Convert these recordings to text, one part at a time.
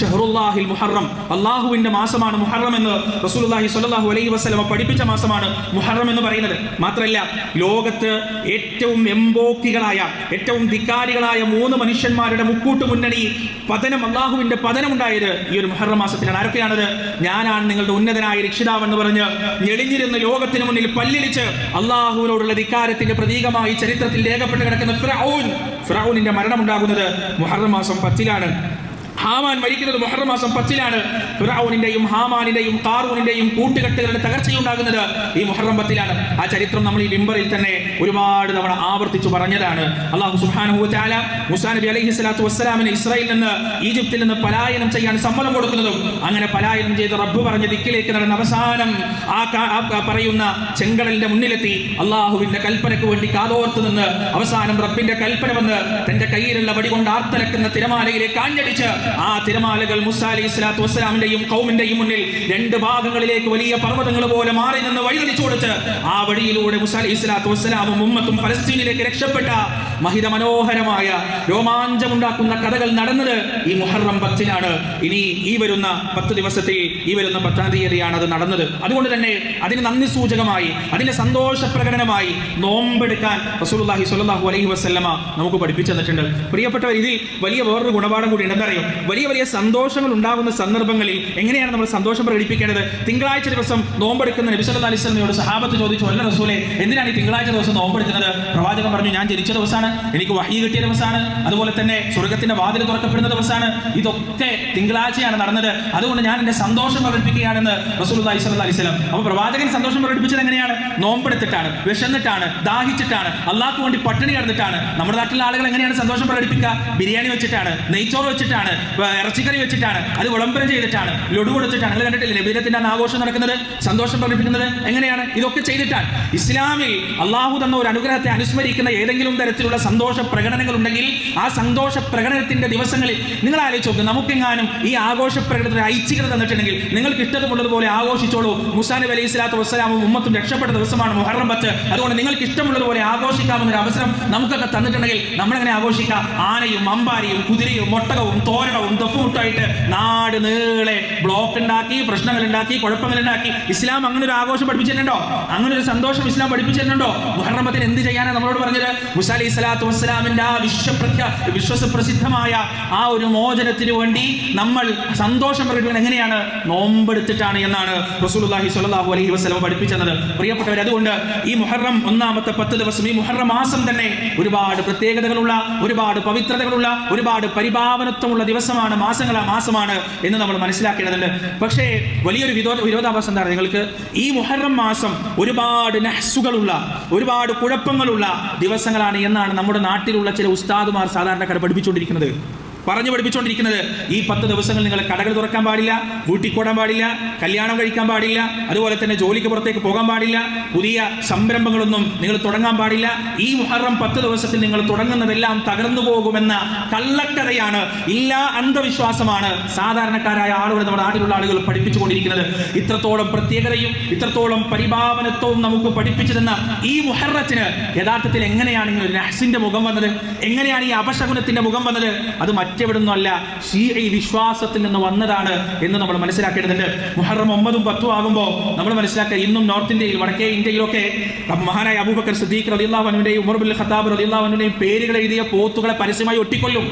ഷഹറുല്ലാഹിൽ മുഹറം. അള്ളാഹുവിന്റെ മാസമാണ് മുഹറം എന്ന് റസൂലുള്ളാഹി സ്വല്ലല്ലാഹു അലൈഹി വസല്ലമ പഠിപ്പിച്ച മാസമാണ് മുഹറം എന്ന് പറയുന്നത്. മാത്രമല്ല ലോകത്ത് ഏറ്റവും എംബോക്കികളായ ഏറ്റവും ധിക്കാരികളായ മൂന്ന് മനുഷ്യന്മാരുടെ മുക്കൂട്ട് മുന്നണി പതനം അള്ളാഹുവിന്റെ പതനം ഉണ്ടായത് ഈ ഒരു മുഹറം മാസത്തിലാണ്. ആരൊക്കെയാണത്? ഞാനാണ് നിങ്ങളുടെ ഉന്നതനായ രക്ഷിതാവ് എന്ന് പറഞ്ഞ് ഞെളിഞ്ഞിരുന്ന ലോകത്തിന് മുന്നിൽ പല്ലിളിച്ച് അള്ളാഹുവിനോടുള്ള ധിക്കാരത്തിന്റെ പ്രതീകമായി ചരിത്രത്തിൽ രേഖപ്പെട്ട് കിടക്കുന്ന ഫ്രൗൻ ഫ്രൗനിന്റെ മരണമുണ്ടാകുന്നത് മുഹറം മാസം പത്തിലാണ്. ഹാമാൻ മരിക്കുന്നത് മൊഹറം മാസം പത്തിലാണ്. ഫിറാവൂനിന്റെയും ഹാമാനിന്റെയും കാറൂനിന്റെയും കൂട്ടുകെട്ടുകളുടെ തകർച്ചയുണ്ടാകുന്നത് ഈ മുഹറം പത്തിലാണ്. ആ ചരിത്രം നമ്മൾ ഈ ബിംബറിൽ തന്നെ ഒരുപാട് തവണ ആവർത്തിച്ചു പറഞ്ഞതാണ്. അള്ളാഹു വതആല മുസാ നബി അലൈഹി സ്വലാത്തു വസ്സലാമിന് ഇസ്രായേലിൽ നിന്ന് ഈജിപ്തിൽ നിന്ന് പലായനം ചെയ്യാൻ സമ്മതം കൊടുക്കുന്നതും അങ്ങനെ പലായനം ചെയ്ത് റബ്ബ് പറഞ്ഞ ദിക്കിലേക്ക് നടന്ന അവസാനം ആ പറയുന്ന ചെങ്കടലിന്റെ മുന്നിലെത്തി. അള്ളാഹുവിന്റെ കൽപ്പനയ്ക്ക് വേണ്ടി കാതോർത്ത് നിന്ന് അവസാനം റബ്ബിന്റെ കൽപ്പന വന്ന് തന്റെ കയ്യിലുള്ള വടി കൊണ്ട് ആർത്തലക്കുന്ന തിരമാലയിലേക്ക് ആഞ്ഞടിച്ച് ആ തിരമാലകൾ മുസാലി ഇസ്ലാത്തു വസ്സലാമിന്റെയും കൗമിന്റെയും മുന്നിൽ രണ്ട് ഭാഗങ്ങളിലേക്ക് വലിയ പർവതങ്ങൾ പോലെ മാറി നിന്ന് വഴിതിരിച്ചു കൊടുത്ത് ആ വഴിയിലൂടെ മുസാലി ഇസ്ലാത്തു വസ്സലാമും ഉമ്മത്തും ഫലസ്തീനിലേക്ക് രക്ഷപ്പെട്ട മഹിത മനോഹരമായ രോമാഞ്ചമുണ്ടാക്കുന്ന കഥകൾ നടന്നത് ഈ മുഹറം പത്തിനാണ്. ഇനി ഈ വരുന്ന പത്ത് ദിവസത്തിൽ ഈ വരുന്ന പത്താം തീയതിയാണ് അത് നടന്നത്. അതുകൊണ്ട് തന്നെ അതിന് നന്ദി സൂചകമായി അതിന്റെ സന്തോഷ പ്രകടനമായി നോമ്പെടുക്കാൻ റസൂലുള്ളാഹി സ്വല്ലല്ലാഹു അലൈഹി വസല്ലമ നമുക്ക് പഠിപ്പിച്ചു തന്നിട്ടുണ്ട്. പ്രിയപ്പെട്ടവർ ഇതിൽ വലിയ വേറൊരു ഗുണപാഠം കൂടി ഉണ്ട് എന്തറിയോ വലിയ വലിയ സന്തോഷങ്ങൾ ഉണ്ടാകുന്ന സന്ദർഭങ്ങളിൽ എങ്ങനെയാണ് നമ്മൾ സന്തോഷം പ്രകടിപ്പിക്കേണ്ടത്? തിങ്കളാഴ്ച ദിവസം നോമ്പെടുക്കുന്ന നബി സല്ലല്ലാഹു അലൈഹി വസല്ലമയോട് സഹാബത്ത് ചോദിച്ചു അല്ല റസൂലെ എന്തിനാണ് ഈ തിങ്കളാഴ്ച ദിവസം നോമ്പെടുക്കുന്നത്? പ്രവാചകൻ പറഞ്ഞു ഞാൻ ജനിച്ച ദിവസമാണ് എനിക്ക് വഹി കിട്ടിയ ദിവസമാണ് അതുപോലെ തന്നെ സ്വർഗത്തിന്റെ വാതിൽ തുറക്കപ്പെടുന്ന ദിവസമാണ്. ഇതൊക്കെ തിങ്കളാഴ്ചയാണ് നടന്നത്. അതുകൊണ്ട് ഞാൻ എന്റെ സന്തോഷം പ്രകടിപ്പിക്കുകയാണെന്ന് റസൂൽ സ്വല്ലല്ലാഹു അലൈഹി വസല്ലം അപ്പോൾ പ്രവാചകൻ സന്തോഷം പ്രകടിപ്പിച്ചത് എങ്ങനെയാണ്? നോമ്പെടുത്തിട്ടാണ് വിശന്നിട്ടാണ് ദാഹിച്ചിട്ടാണ് അള്ളാഹ്ക്ക് വേണ്ടി പട്ടിണി കിടന്നിട്ടാണ്. നമ്മുടെ നാട്ടിലെ ആളുകൾ എങ്ങനെയാണ് സന്തോഷം പ്രകടിപ്പിക്കുക? ബിരിയാണി വെച്ചിട്ടാണ് നെയ്ച്ചോറ് വെച്ചിട്ടാണ് ഇറച്ചിക്കറി വെച്ചിട്ടാണ് അത് വിളംബരം ചെയ്തിട്ടാണ് ലഡു കൊടുത്തിട്ടാണ്. നിങ്ങൾ കണ്ടിട്ടില്ലേ നബീരത്തിന്റെ ആഘോഷം നടക്കുന്നത്? സന്തോഷം പ്രകടിപ്പിക്കുന്നത് എങ്ങനെയാണ്? ഇതൊക്കെ ചെയ്തിട്ടാണ്. ഇസ്ലാമിൽ അള്ളാഹു തന്ന ഒരു അനുഗ്രഹത്തെ അനുസ്മരിക്കുന്ന ഏതെങ്കിലും തരത്തിലുള്ള സന്തോഷ പ്രകടനങ്ങൾ ഉണ്ടെങ്കിൽ ആ സന്തോഷ പ്രകടനത്തിന്റെ ദിവസങ്ങളിൽ നിങ്ങൾ ആലോചിച്ച് നോക്കും. നമുക്കെങ്ങാനും ഈ ആഘോഷ പ്രകടനത്തിന് ഐച്ഛികത തന്നിട്ടുണ്ടെങ്കിൽ നിങ്ങൾക്ക് ഇഷ്ടമുള്ളതുപോലെ ആഘോഷിച്ചോളൂ. മുസാൻ അലി അലൈഹി സ്വലാത്തു വസ്സലാമും ഉമ്മത്തും രക്ഷപ്പെട്ട ദിവസമാണ് മുഹറം പത്ത്. അതുകൊണ്ട് നിങ്ങൾക്ക് ഇഷ്ടമുള്ളതുപോലെ ആഘോഷിക്കാമെന്നൊരു അവസരം നമുക്കൊക്കെ തന്നിട്ടുണ്ടെങ്കിൽ നമ്മളെങ്ങനെ ആഘോഷിക്കാം? ആനയും അമ്പാരിയും കുതിരയും ഒട്ടകവും തോരണവും ദഫുമുട്ടായിട്ട് നാട് നീളെ ബ്ലോക്ക് ഉണ്ടാക്കി പ്രശ്നങ്ങൾ ഉണ്ടാക്കി കുഴപ്പങ്ങൾ ഉണ്ടാക്കി ഇസ്ലാം അങ്ങനെ ഒരു ആഘോഷം പഠിപ്പിച്ചിട്ടുണ്ടോ? അങ്ങനെ ഒരു സന്തോഷം ഇസ്ലാം പഠിപ്പിച്ചിട്ടുണ്ടോ? മുഹറമത്തിന് എന്ത് ചെയ്യാനാണ് നമ്മളോട് പറഞ്ഞത്? മുസാ അലൈഹി സ്വലാത്തു വസ്സലാമിന്റെ ആ വിശ്വപ്രഖ്യ വിശ്വസപ്രസിദ്ധമായ ആ ഒരു മോചനത്തിന് വേണ്ടി നമ്മൾ സന്തോഷം പ്രകടിപ്പിക്കുന്നത് എങ്ങനെയാണ്? നോമ്പെടുത്തിട്ടാണ് എന്നാണ് റസൂലുള്ളാഹി സ്വല്ലല്ലാഹു അലൈഹി വസല്ലം പഠിപ്പിച്ചത് പ്രിയപ്പെട്ടവർ അതുകൊണ്ട് ഈ മുഹറം ഒന്നാമത്തെ പത്ത് ദിവസം ഈ മുഹറം മാസം തന്നെ ഒരുപാട് പ്രത്യേകതകളുള്ള ഒരുപാട് പവിത്രതകളുള്ള ഒരുപാട് പരിഭാവനത്വമുള്ള ദിവസമാണ് മാസങ്ങളാ മാസമാണ് എന്ന് നമ്മൾ മനസ്സിലാക്കേണ്ടതുണ്ട്. പക്ഷേ വലിയൊരു വിരോധ വിരോധാഭാസം എന്താണ് നിങ്ങൾക്ക് ഈ മുഹറം മാസം ഒരുപാട് നഹ്സുകളുള്ള ഒരുപാട് കുഴപ്പങ്ങളുള്ള ദിവസങ്ങളാണ് എന്നാണ് നമ്മുടെ നാട്ടിലുള്ള ചില ഉസ്താദുമാർ സാധാരണക്കാർ പഠിപ്പിച്ചുകൊണ്ടിരിക്കുന്നത്. പറഞ്ഞു പഠിപ്പിച്ചുകൊണ്ടിരിക്കുന്നത് ഈ പത്ത് ദിവസങ്ങൾ നിങ്ങൾ കടകൾ തുറക്കാൻ പാടില്ല വീട്ടിൽ കൂടാൻ പാടില്ല കല്യാണം കഴിക്കാൻ പാടില്ല അതുപോലെ തന്നെ ജോലിക്ക് പുറത്തേക്ക് പോകാൻ പാടില്ല പുതിയ സംരംഭങ്ങളൊന്നും നിങ്ങൾ തുടങ്ങാൻ പാടില്ല. ഈ മുഹറം പത്ത് ദിവസത്തിൽ നിങ്ങൾ തുടങ്ങുന്നതെല്ലാം തകർന്നു പോകുമെന്ന കള്ളക്കഥയാണ് ഇല്ലാ അന്ധവിശ്വാസമാണ് സാധാരണക്കാരായ ആളുകൾ നമ്മുടെ നാട്ടിലുള്ള ആളുകൾ പഠിപ്പിച്ചുകൊണ്ടിരിക്കുന്നത്. ഇത്രത്തോളം പ്രത്യേകതയും ഇത്രത്തോളം പരിഭാവനത്വവും നമുക്ക് പഠിപ്പിച്ചു തന്ന ഈ മുഹറത്തിന് യഥാർത്ഥത്തിൽ എങ്ങനെയാണ് ഇങ്ങനെ നഹ്സിന്റെ മുഖം വന്നത്? എങ്ങനെയാണ് ഈ അപശകുനത്തിന്റെ മുഖം വന്നത്? അത് മറ്റെവിടുന്നല്ല ഷീഈ വിശ്വാസത്തിൽ നിന്ന് വന്നതാണ് എന്ന് നമ്മൾ മനസ്സിലാക്കേണ്ടതുണ്ട്. മുഹറം ഒമ്പതും പത്തും ആകുമ്പോൾ നമ്മൾ മനസ്സിലാക്കുക ഇന്നും നോർത്ത് ഇന്ത്യയിൽ വടക്കേ ഇന്ത്യയിലൊക്കെ മഹാനായ അബൂബക്കർ സദീഖ് അൻഹുവിന്റെയും ഉമർ ബിൻ ഖത്താബ് അൻഹുവിന്റെയും പേരുകൾ എഴുതിയ പോത്തുകളെ പരസ്യമായി ഒട്ടിക്കൊല്ലും.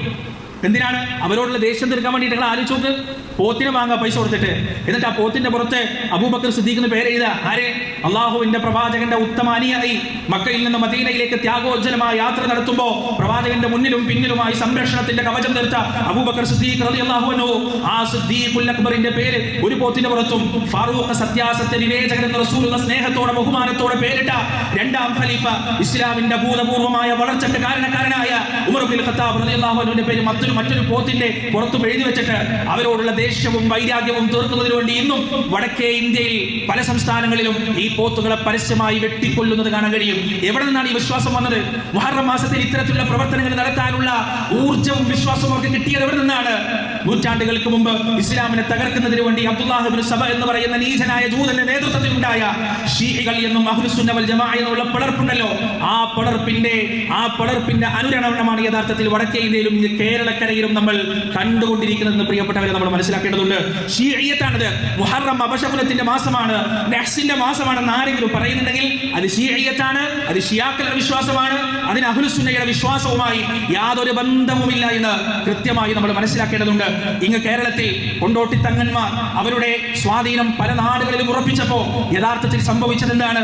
എന്തിനാണ്? അവരോടുള്ള ദേഷ്യം തീർക്കാൻ വേണ്ടിയിട്ട് നിങ്ങൾ ആലോചിച്ച് നോക്ക്. പോത്തിനെ വാങ്ങാൻ പൈസ കൊടുത്തിട്ട്. എന്നിട്ട് ആ പോത്തിന്റെ പുറത്ത് അബൂബക്കർ സിദ്ദീഖ് എന്ന് പേര് എഴുതുക ആരെ? അള്ളാഹുവിന്റെ പ്രവാചകന്റെ ഉത്തമ അനിയായി മക്കയിൽ നിന്ന് മദീനയിലേക്ക് ത്യാഗോജ്ജലമായ യാത്ര നടത്തുമ്പോൾ പ്രവാചകന്റെ മുന്നിലും പിന്നിലുമായി സംരക്ഷണത്തിന്റെ കവചം തീർത്ത അബൂബക്കർ സിദ്ദീഖ് റളിയല്ലാഹു അൻഹു. ആ സിദ്ദീഖുൽ അക്ബറിന്റെ പേര് ഒരു പോത്തിന്റെ പുറത്തും ഫാറൂഖ് സത്യാസത്യ വിവേചകൻ എന്ന റസൂലുള്ള സ്നേഹത്തോടെ ബഹുമാനത്തോടെ പേരിട്ട രണ്ടാം ഖലീഫ ഇസ്ലാമിന്റെ ഭൂതപൂർവമായ വളർച്ചയ്ക്ക് കാരണക്കാരനായ ഉമർ ബിൻ ഖത്താബ് റളിയല്ലാഹു അൻഹുവിന്റെ പേര് മറ്റൊരു മറ്റൊരു പോത്തിന്റെ പുറത്തും എഴുതി വെച്ചിട്ട് അവരോടുള്ള ദേഷ്യവും വൈരാഗ്യവും തീർക്കുന്നതിന് വേണ്ടി ഇന്നും വടക്കേ ഇന്ത്യയിൽ പല സംസ്ഥാനങ്ങളിലും ഈ പോത്തുകളെ പരസ്യമായി വെട്ടിക്കൊല്ലുന്നത് കാണാൻ കഴിയും. എവിടെ നിന്നാണ് ഈ വിശ്വാസം വന്നത്? മുഹറം മാസത്തിൽ ഇത്തരത്തിലുള്ള പ്രവർത്തനങ്ങൾ നടത്താനുള്ള ഊർജവും വിശ്വാസവും അവർക്ക് കിട്ടിയത് എവിടെ നിന്നാണ്? നൂറ്റാണ്ടുകൾക്ക് മുമ്പ് ഇസ്ലാമിനെ തകർക്കുന്നതിന് വേണ്ടി അബ്ദുല്ലാഹിബിൻ സഭ എന്ന് പറയുന്ന നീചനായ ജൂതന്റെ നേതൃത്വത്തിൽ ഉണ്ടായ ഷീഹികൾ എന്നും അഹ്ലുസുന്ന വൽ ജമാഅ എന്നുള്ള പിളർപ്പുണ്ടല്ലോ. ആ പിളർപ്പിന്റെ ആ പിളർപ്പിന്റെ അനുരണമാണ് യഥാർത്ഥത്തിൽ വടക്കേ ഇന്ത്യയിലും കേരളക്കരയിലും നമ്മൾ കണ്ടുകൊണ്ടിരിക്കുന്നത് പ്രിയപ്പെട്ടവരെ നമ്മൾ മനസ്സിലാക്കേണ്ടതുണ്ട്. മുഹറം അപശകുലത്തിന്റെ മാസമാണ്. നഹ്സിന്റെ മാസമാണെന്ന് ആരെങ്കിലും പറയുന്നുണ്ടെങ്കിൽ അത് ഷീഅയ്യത്താണ് അത് ഷിയാക്കളുടെ വിശ്വാസമാണ് അതിന് അഹുലുസുന്നയുടെ വിശ്വാസവുമായി യാതൊരു ബന്ധവുമില്ല എന്ന് കൃത്യമായി നമ്മൾ മനസ്സിലാക്കേണ്ടതുണ്ട്. ഇങ്ങ് കേരളത്തിൽ കൊണ്ടോട്ടി തങ്ങന്മാർ അവരുടെ സ്വാധീനം പല നാടുകളിലും ഉറപ്പിച്ചപ്പോൾ യഥാർത്ഥത്തിൽ സംഭവിച്ചത് എന്താണ്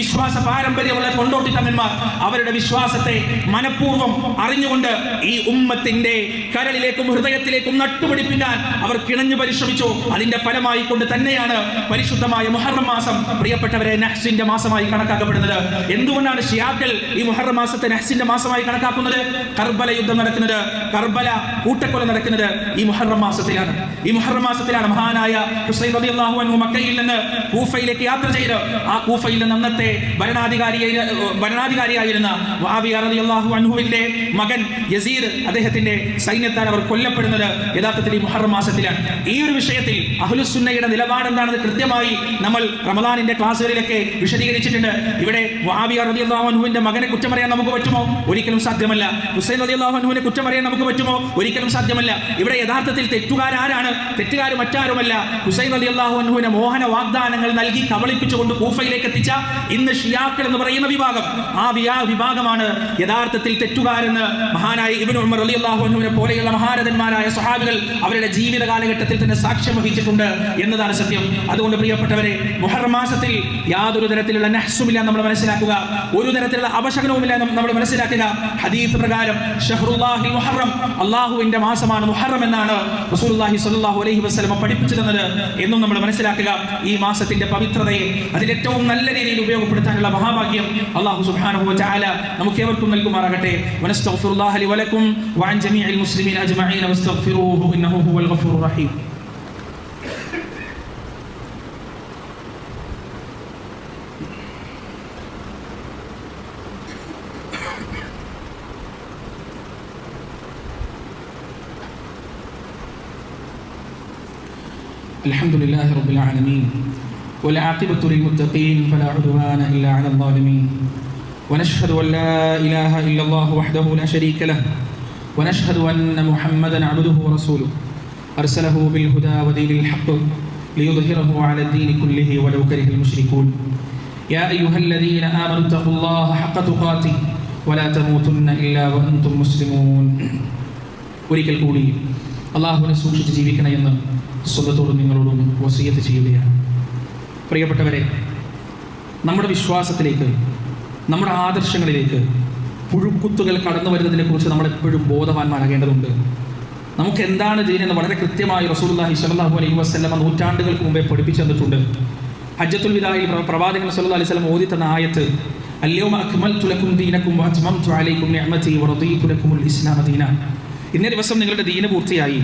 വിശ്വാസ പാരമ്പര്യമുള്ള കൊണ്ടോട്ടി തങ്ങന്മാർ അവരുടെ വിശ്വാസത്തെ മനഃപൂർവം അറിഞ്ഞുകൊണ്ട് ഈ ഉമ്മത്തിന്റെ കരളിലേക്കും ഹൃദയത്തിലേക്കും നട്ടുപിടിപ്പിക്കാൻ അവർ കിണഞ്ഞു പരിശ്രമിച്ചു. അതിന്റെ ഫലമായി കൊണ്ട് തന്നെയാണ് പരിശുദ്ധമായ മുഹറം മാസം. പ്രിയപ്പെട്ടവരെ നഹ്സിന്റെ മാസമായി കണക്കാക്കപ്പെടുന്നത്. എന്തുകൊണ്ടാണ് ഷിയാക്കൾ ഈ മുഹറം മാസത്തെ നഹ്സിന്റെ മാസമായി കണക്കാക്കുന്നത്? കർബല യുദ്ധം നടക്കുന്നത് കർബല കൂട്ടക്കൊല നടക്കുന്നത് ഈ മുഹറം മാസത്തിലാണ്. ഈ മുഹറം മാസത്തിലാണ് മഹാനായ ഹുസൈൻ റളിയല്ലാഹു അൻഹു മക്കയിൽ നിന്ന് കൂഫയിലേക്ക് യാത്ര ചെയ്ത് ആ കൂഫയിൽ നിന്ന് അന്നത്തെ ഭരണാധികാരിയായി ഭരണാധികാരിയായിരുന്ന അൻഹുവിന്റെ മകൻ യസീർ അദ്ദേഹത്തിന്റെ സൈന്യത്താൽ അവർ കൊല്ലപ്പെടുന്നത് യഥാർത്ഥത്തിൽ ഈ മുഹറം മാസത്തിലാണ് ഈ ഒരു വിഷയത്തിൽ അഹുലുസുന്നയുടെ നിലപാട് എന്താണെന്ന് കൃത്യമായി നമ്മൾ റമദാനിന്റെ ക്ലാസ്സുകളിലൊക്കെ വിശദീകരിച്ചിട്ടുണ്ട്. ഇവിടെ വാവിയ അൻഹുവിന്റെ മകനെ കുറ്റം പറയാൻ നമുക്ക് പറ്റുമോ? ഒരിക്കലും സാധ്യമല്ല. ഹുസൈൻ റളിയല്ലാഹു അൻഹുവിനെ കുറ്റം പറയാൻ നമുക്ക് പറ്റുമോ? ഒരിക്കലും സാധ്യമല്ല. ഇവിടെ യഥാർത്ഥത്തിൽ തെറ്റുകാരാരാണ് തെറ്റുകാർ മറ്റാരുമല്ല. ഹുസൈൻ റളിയല്ലാഹു അൻഹുവിനെ മോഹന വാഗ്ദാനങ്ങൾ നൽകി കബളിപ്പിച്ചുകൊണ്ട് കൂഫയിലേക്ക് എത്തിച്ച ഇന്ന് ഷിയാക്കൾ എന്ന് പറയുന്ന വിഭാഗം. ആ വിഭാഗമാണ് യഥാർത്ഥത്തിൽ തെറ്റുകാരെന്ന് മഹാനായ ഇബിൻ ഉമർ റളിയല്ലാഹു അൻഹുവിനെ പോലെയുള്ള മഹാരഥന്മാരായ സ്വഹാബികൾ അവരുടെ ജീവിത കാലഘട്ടത്തിൽ തന്നെ സാക്ഷ്യം വഹിച്ചിട്ടുണ്ട് എന്നതാണ് സത്യം. അതുകൊണ്ട് പ്രിയപ്പെട്ടവരെ മുഹർമാസത്തിൽ യാതൊരു തരത്തിലുള്ള നഹ്സുമില്ല നമ്മൾ മനസ്സിലാക്കുക. ഒരു തരത്തിലുള്ള അപശകനവുമില്ല നമ്മൾ മനസ്സിലാക്കുക. ഹദീസ് പ്രകാരം ഷഹ്റുല്ലാഹി മുഹറം അള്ളാഹുവിന്റെ മാസമാണ് മുഹറം എന്നാണ് റസൂലുള്ളാഹി സ്വല്ലല്ലാഹു അലൈഹി വസല്ലം പഠിപ്പിച്ചു തന്നത് എന്നും നമ്മൾ മനസ്സിലാക്കുക. ഈ മാസത്തിന്റെ പവിത്രതയെ അതിൽ ഏറ്റവും നല്ല രീതിയിൽ ഉപയോഗപ്പെടുത്താനുള്ള മഹാഭാഗ്യം അള്ളാഹു സുബ്ഹാനഹു വ തആല നമുക്ക് ഏവർക്കും നൽകുമാറാകട്ടെ. വനസ്തഗ്ഫിറുല്ലാഹി ലി വലക്കും വഅൻ ജമീഇൽ മുസ്ലിമീന അജ്മഈന വസ്തഗ്ഫിറൂഹു ഇന്നഹു ഹുവൽ الرحيم. الحمد لله رب العالمين والعاقبة للمتقين فلا عدوان إلا على الظالمين. ونشهد أن لا إله إلا الله وحده لا شريك له ونشهد أن محمدا عبده ورسوله. أرسله بالهدى ودين الحق ليظهره على الدين كله ولو كره المشركون يا أيها الذين آمنوا اتقوا الله حق تقاته ولا تموتن إلا وأنتم مسلمون ഒരിക്കൽ കൂടി അള്ളാഹുവിനെ സൂക്ഷിച്ച് ജീവിക്കണമെന്ന് സ്വന്തത്തോടും നിങ്ങളോടും വസീയത്ത് ചെയ്യുകയാണ് പ്രിയപ്പെട്ടവരെ നമ്മുടെ വിശ്വാസത്തിലേക്ക് നമ്മുടെ ആദർശങ്ങളിലേക്ക് പുഴുക്കുത്തുകൾ കടന്നു വരുന്നതിനെ കുറിച്ച് നമ്മൾ എപ്പോഴും ബോധവാന്മാരാകേണ്ടതുണ്ട് നമുക്ക് എന്താണ് ദീൻ എന്ന് വളരെ കൃത്യമായി റസൂലുള്ളാഹി സ്വല്ലല്ലാഹു അലൈഹി വസ്ലമ നൂറ്റാണ്ടുകൾക്ക് മുമ്പേ പഠിപ്പിച്ചു തന്നിട്ടുണ്ട്. ഹജ്ജത്തുൽ വിദായിൽ പ്രവാചകൻ സല്ലല്ലാഹു അലൈഹി സ്വലം ഓതി തന്ന ആയത്ത് അല്യൗമ അക്മൽതു ലക്കും ദീനക്കും അജ്മം അലൈക്കും നിഅമതി വറദീതു ലക്കുമുൽ ഇസ്ലാമ ദീന. ഇന്നേ ദിവസം നിങ്ങളുടെ ദീന പൂർത്തിയായി.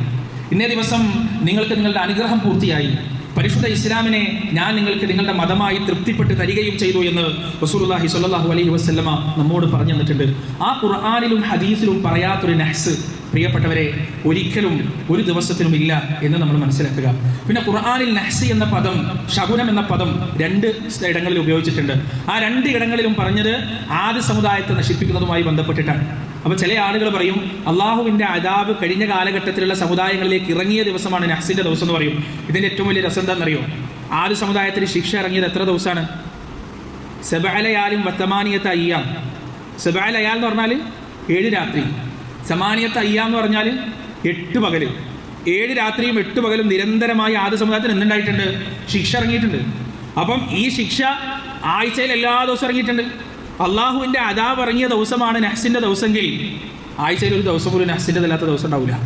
ഇന്നേ ദിവസം നിങ്ങൾക്ക് നിങ്ങളുടെ അനുഗ്രഹം പൂർത്തിയായി. പരിശുദ്ധ ഇസ്ലാമിനെ ഞാൻ നിങ്ങൾക്ക് നിങ്ങളുടെ മതമായി തൃപ്തിപ്പെട്ട് തരികയും ചെയ്തു എന്ന് റസൂലുള്ളാഹി സ്വല്ലല്ലാഹു അലൈഹി വസല്ലമ നമ്മോട് പറഞ്ഞു തന്നിട്ടുണ്ട്. ആ ഖുർആനിലും ഹദീസിലും പറയാത്തൊരു നഹ്സ് പ്രിയപ്പെട്ടവരെ ഒരിക്കലും ഒരു ദിവസത്തിനും ഇല്ല എന്ന് നമ്മൾ മനസ്സിലാക്കുക. പിന്നെ ഖുർആാനിൽ നഹ്സി എന്ന പദം ശകുനം എന്ന പദം രണ്ട് ഇടങ്ങളിൽ ഉപയോഗിച്ചിട്ടുണ്ട്. ആ രണ്ട് ഇടങ്ങളിലും പറഞ്ഞത് ആദ്യ സമുദായത്തെ നശിപ്പിക്കുന്നതുമായി ബന്ധപ്പെട്ടിട്ടാണ്. അപ്പോൾ ചില ആളുകൾ പറയും അള്ളാഹുവിന്റെ അതാബ് കഴിഞ്ഞ കാലഘട്ടത്തിലുള്ള സമുദായങ്ങളിലേക്ക് ഇറങ്ങിയ ദിവസമാണ് നഹ്സിന്റെ ദിവസം എന്ന് പറയും. ഇതിന്റെ ഏറ്റവും വലിയ രസം എന്താണെന്നറിയോ? ആദ്യ സമുദായത്തിന് ശിക്ഷ ഇറങ്ങിയത് എത്ര ദിവസമാണ്? സെബാലയാലും വത്തമാനിയത്ത അയ്യാം. സെബാലയാൽ എന്ന് പറഞ്ഞാൽ ഏഴ് രാത്രി. സമാനിയത്ത് അയ്യ എന്ന് പറഞ്ഞാൽ എട്ട് പകൽ ഏഴ് രാത്രിയും എട്ട് പകലും നിരന്തരമായി ആദ്യ സമുദായത്തിന് എന്തുണ്ടായിട്ടുണ്ട്? ശിക്ഷ ഇറങ്ങിയിട്ടുണ്ട്. അപ്പം ഈ ശിക്ഷ ആഴ്ചയിൽ എല്ലാ ദിവസവും ഇറങ്ങിയിട്ടുണ്ട്. അള്ളാഹുവിന്റെ അതാവ് ഇറങ്ങിയ ദിവസമാണ് നഹ്സിന്റെ ദിവസമെങ്കിൽ ആഴ്ചയിൽ ഒരു ദിവസം പോലും നഹ്സിന്റെ അല്ലാത്ത ദിവസം ഉണ്ടാവില്ല.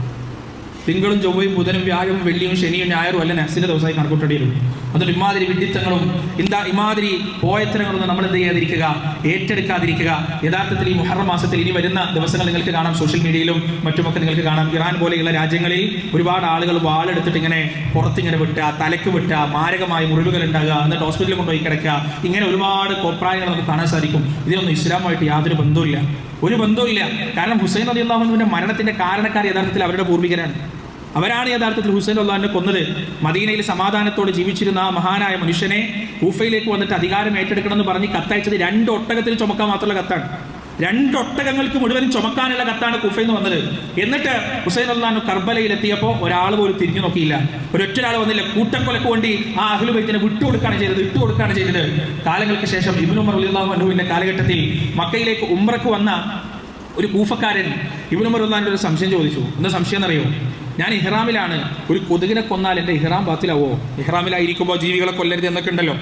തിങ്കളും ചൊവ്വയും ബുധനും വ്യാഴവും വെള്ളിയും ശനിയും ഞായറും അല്ല നഹ്സിന്റെ ദിവസമായി കണക്കൂട്ടേണ്ടി വരും അതുകൊണ്ട് ഇമാതിരി വിഡിത്തങ്ങളും എന്താ ഇമാതിരി പോയത്തരങ്ങളൊന്നും നമ്മൾ എന്ത് ചെയ്യാതിരിക്കുക? ഏറ്റെടുക്കാതിരിക്കുക. യഥാർത്ഥത്തിൽ ഈ മുഹറം മാസത്തിൽ ഇനി വരുന്ന ദിവസങ്ങൾ നിങ്ങൾക്ക് കാണാം. സോഷ്യൽ മീഡിയയിലും മറ്റുമൊക്കെ നിങ്ങൾക്ക് കാണാം. ഇറാൻ പോലെയുള്ള രാജ്യങ്ങളിൽ ഒരുപാട് ആളുകൾ വാളെടുത്തിട്ട് ഇങ്ങനെ പുറത്തിങ്ങനെ വിട്ടുക തലക്ക് വിട്ടുക മാരകമായ മുറിവുകൾ ഉണ്ടാകുക എന്നിട്ട് ഹോസ്പിറ്റലിൽ കൊണ്ടുപോയി കിടക്കുക. ഇങ്ങനെ ഒരുപാട് കോപ്രായങ്ങൾ നമുക്ക് കാണാൻ സാധിക്കും. ഇതിനൊന്നും ഇസ്ലാമായിട്ട് യാതൊരു ബന്ധവുമില്ല. ഒരു ബന്ധവുമില്ല. കാരണം ഹുസൈൻ അലി അള്ളാഹുവിന്റെ മരണത്തിന്റെ കാരണക്കാർ യഥാർത്ഥത്തിൽ അവരുടെ പൂർവികരാണ്. അവരാണ് യഥാർത്ഥത്തിൽ ഹുസൈൻ അള്ളാഹിനെ കൊന്നത്. മദീനയിൽ സമാധാനത്തോടെ ജീവിച്ചിരുന്ന ആ മഹാനായ മനുഷ്യനെ കൂഫയിലേക്ക് വന്നിട്ട് അധികാരം ഏറ്റെടുക്കണമെന്ന് പറഞ്ഞ് കത്തയച്ചത് രണ്ട് ഒട്ടകത്തിൽ ചുമക്കാൻ മാത്രമുള്ള കത്താണ്. രണ്ട് ഒട്ടകങ്ങൾക്ക് മുഴുവനും ചുമക്കാനുള്ള കത്താണ് കുഫയിൽ വന്നത്. എന്നിട്ട് ഹുസൈൻ അള്ളഹാനു കർബലയിൽ എത്തിയപ്പോൾ ഒരാൾ പോലും തിരിഞ്ഞു നോക്കിയില്ല. ഒരൊറ്റ ഒരാൾ വന്നില്ല. കൂട്ടക്കൊലക്ക് വേണ്ടി ആ അഹ്ലുബൈത്തിനെ വിട്ടുകൊടുക്കുകയാണ് ചെയ്തത് ഇട്ടുകൊടുക്കുകയാണ് ചെയ്തത്. കാലങ്ങൾക്ക് ശേഷം ഇബിനുമർ അള്ളാഹു കാലഘട്ടത്തിൽ മക്കയിലേക്ക് ഉമ്രക്ക് വന്ന ഒരു കൂഫക്കാരൻ ഇബിനുമർ അള്ളഹാന്റെ ഒരു സംശയം ചോദിച്ചു. എന്താ സംശയം എന്നറിയോ? ഞാൻ ഇഹ്റാമിലാണ്. ഒരു കൊതുകിനെ കൊന്നാൽ എന്റെ ഇഹ്റാം ബാത്തിലാവോ? ഇഹ്റാമിലായിരിക്കുമ്പോൾ ജീവികളെ കൊല്ലരുത് എന്നൊക്കെ ഉണ്ടല്ലോ.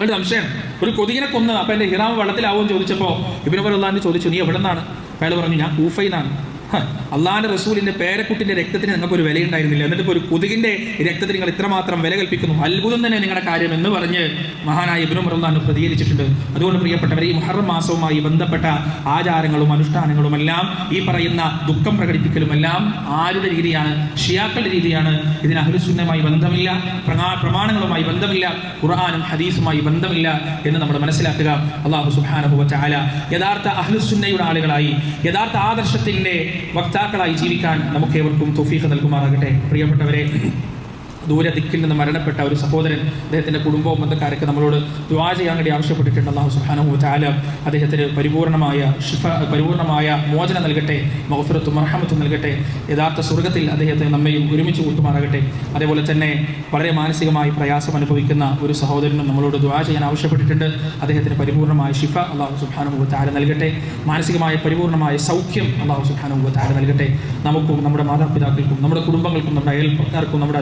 ഒരു സംശയം. ഒരു കൊതുകിനെ കൊന്ന് അപ്പം എന്റെ ഇഹ്റാം വെള്ളത്തിലാവോ എന്ന് ചോദിച്ചപ്പോൾ ഇബിനുമർ അള്ളഹാൻ ചോദിച്ചു നീ എവിടെ നിന്നാണ് അയാൾ പറഞ്ഞു ഞാൻ കൂഫയിന്നാണ്. അള്ളാഹാന്റെ റസൂലിന്റെ പേരക്കുട്ടിന്റെ രക്തത്തിന് നിങ്ങൾക്ക് ഒരു വിലയുണ്ടായിരുന്നില്ല. എന്നിട്ട് ഒരു കൊതുകിന്റെ രക്തത്തിന് നിങ്ങൾ ഇത്രമാത്രം വില കൽപ്പിക്കുന്നു. അത്ഭുതം തന്നെ നിങ്ങളുടെ കാര്യം എന്ന് പറഞ്ഞ് മഹാനായ ഇബ്നു മുറല്ലാൻ പ്രതികരിച്ചിട്ടുണ്ട്. അതുകൊണ്ട് പ്രിയപ്പെട്ടവർ ഈ മുഹറം മാസവുമായി ബന്ധപ്പെട്ട ആചാരങ്ങളും അനുഷ്ഠാനങ്ങളും എല്ലാം ഈ പറയുന്ന ദുഃഖം പ്രകടിപ്പിക്കലും എല്ലാം ആരുടെ രീതിയാണ്? ഷിയാക്കളുടെ രീതിയാണ്. ഇതിന് അഹ്ലുസുന്നമായി ബന്ധമില്ല പ്രമാ- പ്രമാണങ്ങളുമായി ബന്ധമില്ല ഖുർആാനും ഹദീസുമായി ബന്ധമില്ല എന്ന് നമ്മൾ മനസ്സിലാക്കുക. അള്ളാഹു സുബ്ഹാനഹു ചാല യഥാർത്ഥ അഹ്ലുസുന്നയുടെ ആളുകളായി യഥാർത്ഥ ആദർശത്തിന്റെ വക്താക്കളായി ജീവിക്കാൻ നമുക്ക് ഏവർക്കും തൊഫീഖ് നൽകുമാറാകട്ടെ. പ്രിയപ്പെട്ടവരെ ദൂരെ ദിക്കിൽ നിന്ന് മരണപ്പെട്ട ഒരു സഹോദരൻ അദ്ദേഹത്തിന്റെ കുടുംബവും ബന്ധക്കാരൊക്കെ നമ്മളോട് ദ്വാ ചെയ്യാൻ വേണ്ടി ആവശ്യപ്പെട്ടിട്ടുണ്ട്. അള്ളാഹു സുബ്ഹാനഹു ചാല അദ്ദേഹത്തിന് പരിപൂർണമായ ഷിഫ പരിപൂർണമായ മോചനം നൽകട്ടെ മഹഫിറത്തും മർഹമത്തും നൽകട്ടെ യഥാർത്ഥ സ്വർഗത്തിൽ അദ്ദേഹത്തെ നമ്മയും ഒരുമിച്ച് കൂട്ടുമാറാകട്ടെ. അതേപോലെ തന്നെ വളരെ മാനസികമായി പ്രയാസം അനുഭവിക്കുന്ന ഒരു സഹോദരനും നമ്മളോട് ദ്വാ ചെയ്യാൻ ആവശ്യപ്പെട്ടിട്ടുണ്ട്. അദ്ദേഹത്തിന് പരിപൂർണമായ ഷിഫ അള്ളാഹു സുബ്ഹാനഹു ചാല നൽകട്ടെ. മാനസികമായ പരിപൂർണമായ സൗഖ്യം അള്ളാഹു സുബ്ഹാനഹു ചാല നൽകട്ടെ. നമുക്കും നമ്മുടെ മാതാപിതാക്കൾക്കും നമ്മുടെ കുടുംബങ്ങൾക്കും നമ്മുടെ അയൽപ്പക്കാർക്കും നമ്മുടെ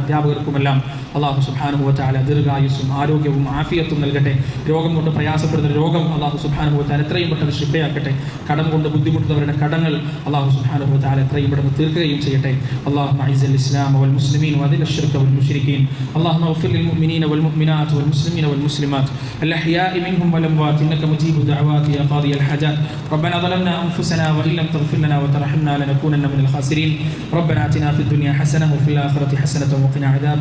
നമുക്കെല്ലാം അള്ളാഹു സുബാനുഭവത്താല ദീർഘായുസ്സും ആരോഗ്യവും ആഫിയത്തും നൽകട്ടെ. രോഗം കൊണ്ട് പ്രയാസപ്പെടുന്ന രോഗം അള്ളാഹു സുബാനുഭവത്താൽ എത്രയും പെട്ടെന്ന് ശുദ്ധയാക്കട്ടെ കടം കൊണ്ട് ബുദ്ധിമുട്ടുന്നവരുടെ കടങ്ങൾ അള്ളാഹു സുബാനുഭവത്താൽ എത്രയും പെട്ടെന്ന് തീർക്കുകയും ചെയ്യട്ടെ. അള്ളാഹു മൈസ് അൽ ഇസ്ലാം അവൽ മുസ്ലിമീൻ വദിൽ الشرك والمشركين اللهم اغفر للمؤمنين والمؤمنات والمسلمين والمسلمات الأحياء منهم والأموات إنك مجيب دعوات يا قاضي الحاجات ربنا ظلمنا أنفسنا وإن لم تغفر لنا وترحمنا لنكونن من الخاسرين ربنا آتنا في الدنيا حسنة وفي الآخرة حسنة وقنا عذاب